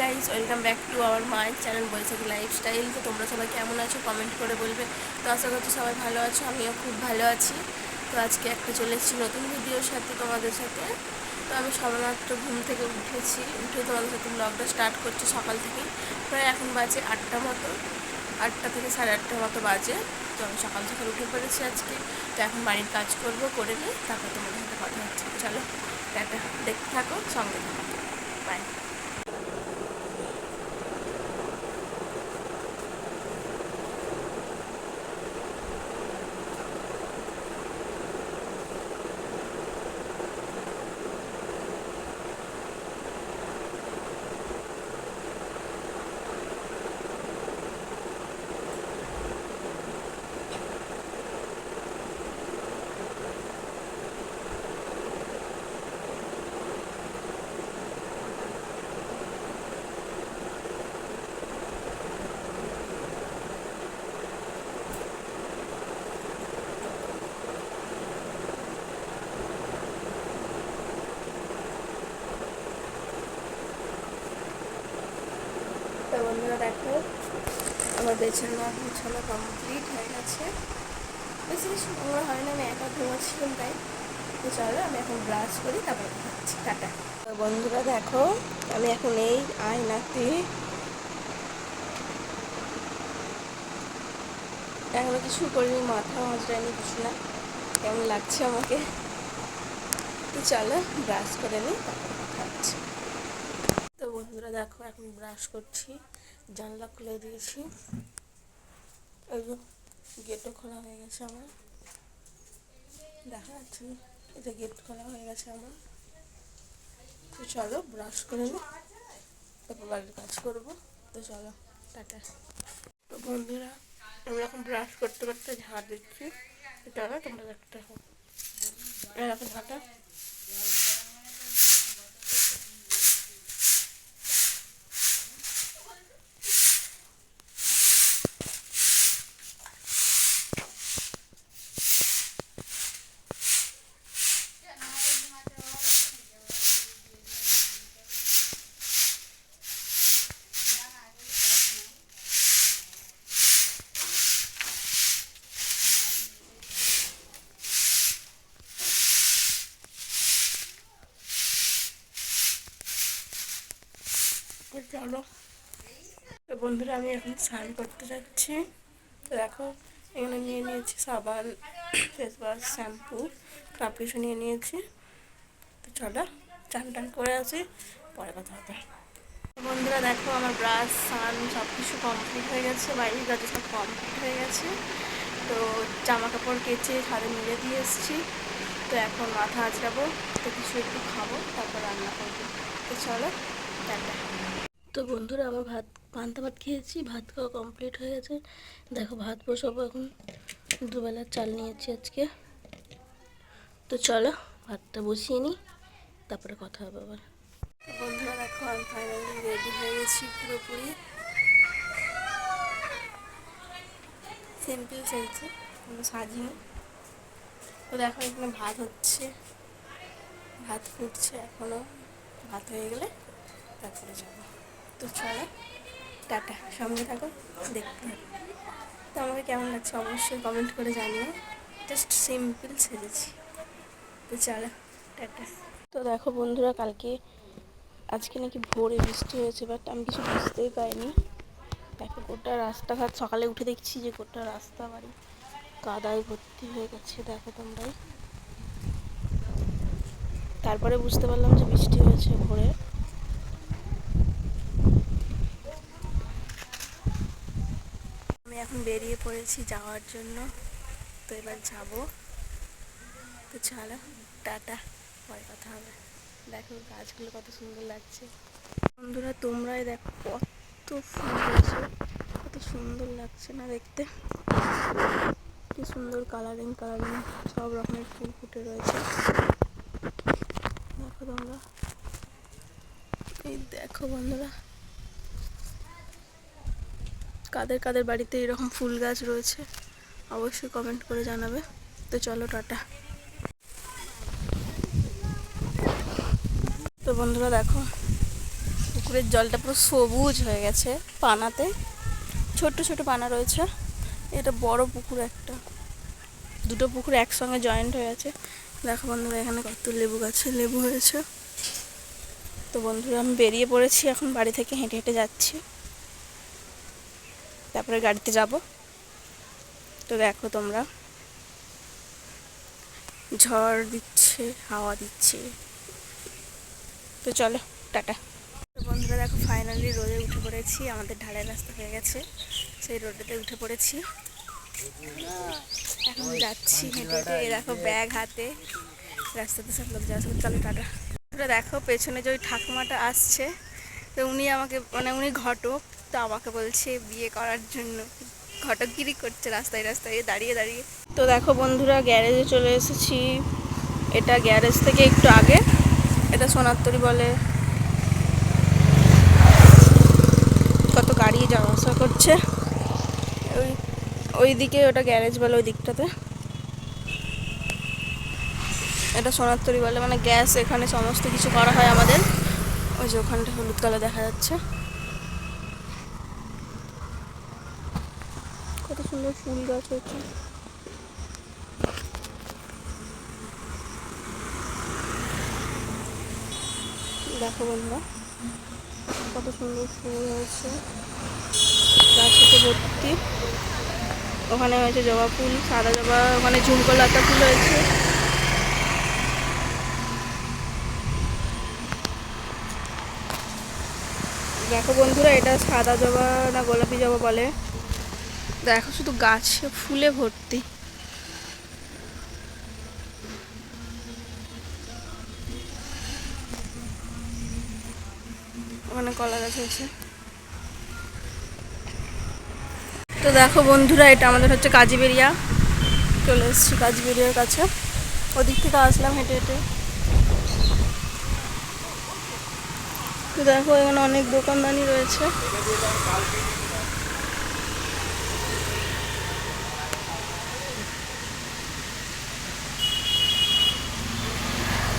Guys welcome back to our মায়ের channel Baishakhi lifestyle তো তোমরা সবাই কেমন আছো? কমেন্ট করে বলবে। তো আশা করছি সবাই ভালো আছো, আমিও খুব ভালো আছি। তো আজকে একটা চলে এসেছি নতুন ভিডিওর সাথে তোমাদের সাথে। তো আমি সবেমাত্র ঘুম থেকে উঠেছি, উঠে তোমাদের সাথে ব্লগটা স্টার্ট করছি সকাল থেকেই। প্রায় এখন বাজে আটটা মতো, আটটা থেকে সাড়ে আটটা মতো বাজে। তো আমি সকাল সকাল উঠে পড়েছি আজকে। তো এখন বাড়ির কাজ করব, করে নিই তারপর তোমাদের সাথে কথা হচ্ছে। চলো দেখতে থাকো, সঙ্গে থাকো। বাই বন্ধুরা দেখো, আমার বেছানা গুছানো কমপ্লিট হয়ে গেছে। বেশি কিছু নোংরা হয় না, আমি একা ঘুমাচ্ছিলাম তাই। তো চলো, আমি এখন ব্রাশ করি, তারপরে খাচ্ছি, টাটা। বন্ধুরা দেখো, আমি এখন এই আয়নাতে এখনও কিছু করিনি, মাথা মাজরানি কিছু না। কেমন লাগছে আমাকে? তো চলো ব্রাশ করে নিই তারপরে কথা তো বন্ধুরা দেখো, এখন ব্রাশ করছি। জানলা খুলে দিয়েছি। ওই গেটও খোলা হয়ে গেছে আমার। দেখা যাচ্ছে? এটা গেট খোলা হয়ে গেছে আমার। তো চলো ব্রাশ করে নিই তারপর বাড়ির কাজ করব। তো চলো, টাটা। তো বন্ধুরা আমি এখন ব্রাশ করতে করতে ঝাড় দিচ্ছি। এটা তোমরা দেখতে থাকো এরকম ঝাঁটা। চলো। তো বন্ধুরা, আমি এখন স্নান করতে যাচ্ছি। তো দেখো, এখানে নিয়ে নিয়েছি সাবান ফেস ওয়াশ শ্যাম্পু সব কিছু নিয়ে নিয়েছি। তো চলো, চান টান করে আসি, পরে কথা হবে। বন্ধুরা, দেখো, আমার ব্রাশ সান সব কিছু কমপ্লিট হয়ে গেছে, বাইরের কাজে সব কমপ্লিট হয়ে গেছে। তো জামা কাপড় কেচে ছাদে মিলে দিয়ে এসেছি। তো এখন মাথা আঁচড়াবো, তো কিছু একটু খাব, তারপর রান্না করব। তো চলো, টাটা। তো বন্ধুরা আমার ভাত, পান্তা ভাত খেয়েছি, ভাত খাওয়া কমপ্লিট হয়ে গেছে। দেখো ভাত বসাবো এখন। দুবেলার চাল নিয়েছি আজকে। তো চলো, ভাতটা বসিয়ে নিই, তারপরে কথা হবে আবার। বন্ধুরা দেখো, আমি ফাইনালি রেডি হয়ে গেছি পুরোপুরি। সিম্পল চলছে কোনো সাজিয়ে তো দেখো এখানে ভাত হচ্ছে। ভাত ফুটছে এখনও। ভাত হয়ে গেলে তারপরে যাব। তো চলো, টাটা, সঙ্গে থাকো, দেখতে তো আমাকে কেমন লাগছে অবশ্যই কমেন্ট করে জানিও। জাস্ট সিম্পল সেজেছি তো চলো, টাটা। তো দেখো বন্ধুরা, কালকে, আজকে নাকি ভোরে বৃষ্টি হয়েছে বাট আমি কিছু বুঝতেই পারিনি। দেখো গোটা রাস্তাঘাট, সকালে উঠে দেখছি যে গোটা রাস্তা বাড়ি কাদায় ভর্তি হয়ে গেছে, দেখো তোমরাই। তারপরে বুঝতে পারলাম যে বৃষ্টি হয়েছে ভোরে। এখন বেরিয়ে পড়েছি যাওয়ার জন্য। তো এবার যাব। তো চলো, টাটা, পরে কথা হবে। দেখো গাছগুলো কত সুন্দর লাগছে। বন্ধুরা, তোমরাই দেখো কত ফুল হয়েছে, কত সুন্দর লাগছে না দেখতে? কি সুন্দর কালারিং কালারিং সব রকমের ফুল ফুটে রয়েছে। দেখো তোমরা। এই দেখো বন্ধুরা কাদের কাদের বাড়িতে এরকম ফুল গাছ রয়েছে, অবশ্যই কমেন্ট করে জানাবে। তো চলো, টাটা। তো বন্ধুরা দেখো, পুকুরের জলটা পুরো সবুজ হয়ে গেছে পানাতে। ছোট্ট ছোট পানা রয়েছে। এটা বড় পুকুর একটা। দুটো পুকুর একসঙ্গে জয়েন্ট হয়ে আছে। দেখো বন্ধুরা, এখানে কত লেবু গাছে লেবু হয়েছে। তো বন্ধুরা, আমি বেরিয়ে পড়েছি, এখন বাড়ি থেকে হেঁটে হেঁটে যাচ্ছি। তারপরে গাড়িতে যাব। তো দেখো তোমরা। ঝড় দিচ্ছে, হাওয়া দিচ্ছে। তো চলো, টাটা। বন্ধুরা দেখো ফাইনালি রোদে উঠে পড়েছি। আমাদের ঢালাই রাস্তা হয়ে গেছে। সেই রোডেতে উঠে পড়েছি। এখন যাচ্ছি হেঁটে হেঁটে দেখো ব্যাগ হাতে। রাস্তাতে সব লোক যাচ্ছে। চলো, টাটা। দেখো, পেছনে যে ওই ঠাকুমাটা আসছে, তো উনি আমাকে মানে উনি ঘটক। তো আমাকে বলছে বিয়ে করার জন্য। ঘটকগিরি করছে রাস্তায় রাস্তায় দাঁড়িয়ে দাঁড়িয়ে। তো দেখো বন্ধুরা, গ্যারেজে চলে এসেছি। এটা গ্যারেজ থেকে একটু আগে। এটা সোনারতরি বলে। কত গাড়ি যাওয়া আসা করছে। ওই ওই দিকে ওটা গ্যারেজ বলে ওই দিকটাতে। এটা সোনারতরি বলে মানে গ্যাস এখানে সমস্ত কিছু করা হয় আমাদের। ওই যে ওখানটা হলুদ কালার দেখা যাচ্ছে কত সুন্দর ফুল গাছ হচ্ছে দেখো বন্ধুরা, কত সুন্দর ফুল হয়েছে। গাছেতে ভর্তি। ওখানে হয়েছে জবা ফুল, সাদা জবা, ওখানে ঝুমকো লতা ফুল হয়েছে। দেখো বন্ধুরা, এটা সাদা জবা না গোলাপি জবা বলে। দেখো শুধু গাছে ফুলে ভর্তি। ওখানে কলা গাছ আছে তো দেখো বন্ধুরা, এটা আমাদের হচ্ছে কাজীবেরিয়া। চলে এসেছি কাজীবেরিয়ার কাছে। ওদিক থেকে আসলাম হেঁটে হেঁটে। তো দেখো এখানে অনেক দোকানদানি রয়েছে।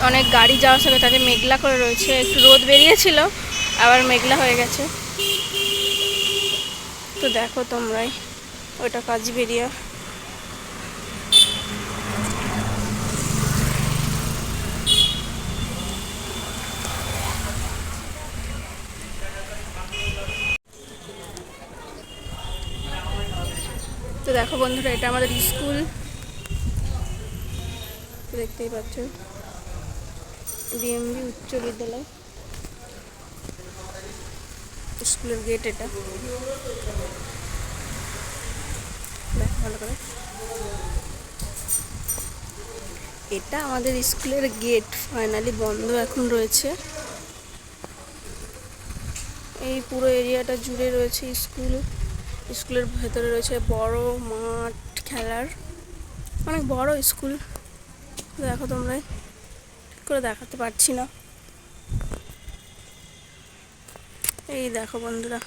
অনেক গাড়ি যাওয়ার সাথে তাদের মেঘলা করে রয়েছে, একটু রোদ বেরিয়েছিল, আবার মেঘলা হয়ে গেছে। তো দেখো তোমরাই, ওটা কাজ বেরিয়া। তো দেখো বন্ধুরা, এটা আমাদের স্কুল। দেখতেই পাচ্ছ। ডিএমবি উচ্চ বিদ্যালয়। স্কুলের গেট এটা। ভালো করে। এটা আমাদের স্কুলের গেট ফাইনালি বন্ধ এখন রয়েছে। এই পুরো এরিয়াটা জুড়ে রয়েছে স্কুল। স্কুলের ভেতরে রয়েছে বড় মাঠ খেলার। অনেক বড় স্কুল। দেখো তোমরা করে দেখাতে পারছি না। এই দেখো বন্ধুরা।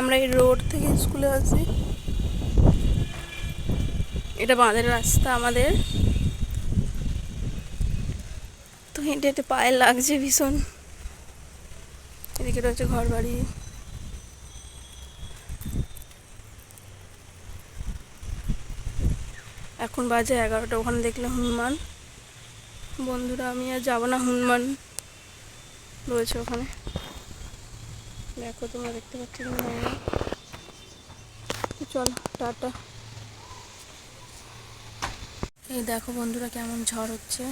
আমরা এই রোড থেকে স্কুলে আসি এটা বাঁধের রাস্তা আমাদের। তো হেঁটে হেঁটে পায়ে লাগছে ভীষণ। এদিকে রয়েছে ঘর বাড়ি এখন বাজে এগারোটা, ওখানে দেখলে হনুমান। বন্ধুরা, আমি আর যাব না, হনুমান রয়েছে ওখানে। দেখো, তোমরা দেখতে পাচ্ছ। তো চলো, টাটা। এই দেখো বন্ধুরা, কেমন ঝড় হচ্ছে।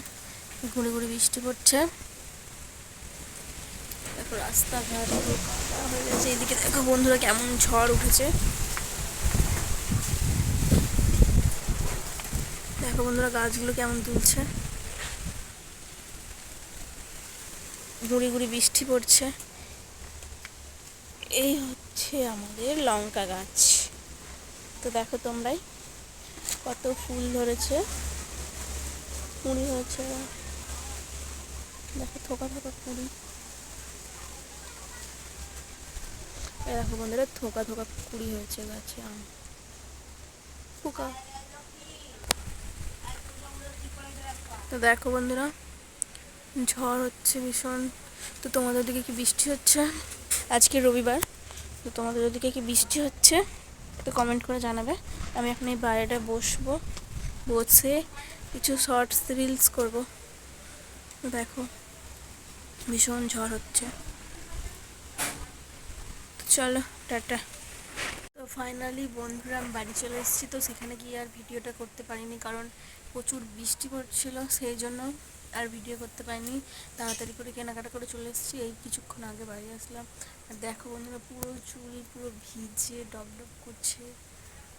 ঘুরে ঘুরে বৃষ্টি পড়ছে। দেখো, রাস্তাঘাট হয়ে গেছে। এদিকে দেখো বন্ধুরা, কেমন ঝড় উঠেছে। দেখো বন্ধুরা গাছগুলো কেমন তুলছে। গুঁড়ি গুঁড়ি বৃষ্টি পড়ছে। এই হচ্ছে আমাদের লঙ্কা গাছ। তো দেখো তোমরাই কত ফুল ধরেছে। কুড়ি হয়েছে। দেখো থোকা থোকা কুড়ি। দেখো বন্ধুরা থোকা থোকা কুড়ি হয়েছে গাছে আম। তো দেখো বন্ধুরা, ঝড় হচ্ছে ভীষণ। তো তোমাদের ওদিকে কি বৃষ্টি হচ্ছে? আজকে রবিবার, তো তোমাদের ওদিকে কি বৃষ্টি হচ্ছে? তো কমেন্ট করে জানাবে। আমি এখন এই বাইরেটা বসবো, বসে কিছু শর্টস রিলস করব। দেখো, ভীষণ ঝড় হচ্ছে। তো চলো, টাটা। তো ফাইনালি বন্ধুরা, আমি বাড়ি চলে এসেছি, তো সেখানে গিয়ে আর ভিডিওটা করতে পারিনি, কারণ প্রচুর বৃষ্টি পড়ছিল, সেই জন্য আর ভিডিও করতে পারিনি। তাড়াতাড়ি করে কেনাকাটা করে চলে এসেছি, এই কিছুক্ষণ আগে বাড়ি আসলাম। আর দেখো বন্ধুরা, পুরো চুল পুরো ভিজে ডব ডব করছে,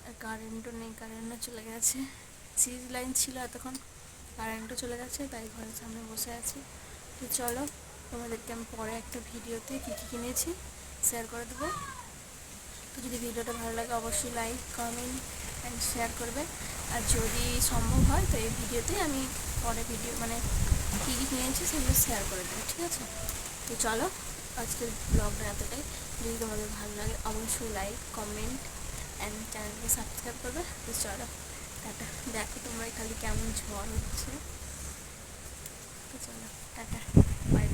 আর কারেন্টও নেই কারেন্টও চলে গেছে। সিরিজ লাইন ছিল এতক্ষণ কারেন্টও চলে গেছে, তাই ঘরের সামনে বসে আছি। তো চলো, তোমাদেরকে আমি পরে একটা ভিডিওতে কী কী কিনেছি শেয়ার করে দেবো। তো যদি ভিডিওটা ভালো লাগে, অবশ্যই লাইক কমেন্ট অ্যান্ড শেয়ার করবে। আর যদি সম্ভব হয়, তো এই ভিডিওতে আমি পরে ভিডিও মানে কী কী কিনেছি সেগুলো শেয়ার করে দেবো, ঠিক আছে? তো চলো, আজকের ব্লগটা এতটাই। যদি তোমাদের ভালো লাগে, অবশ্যই লাইক কমেন্ট অ্যান্ড চ্যানেলকে সাবস্ক্রাইব করবে। তো চলো, টাটা। দেখো তোমরা খালি কেমন ঝড় হচ্ছে। তো চলো, টাটা। বাই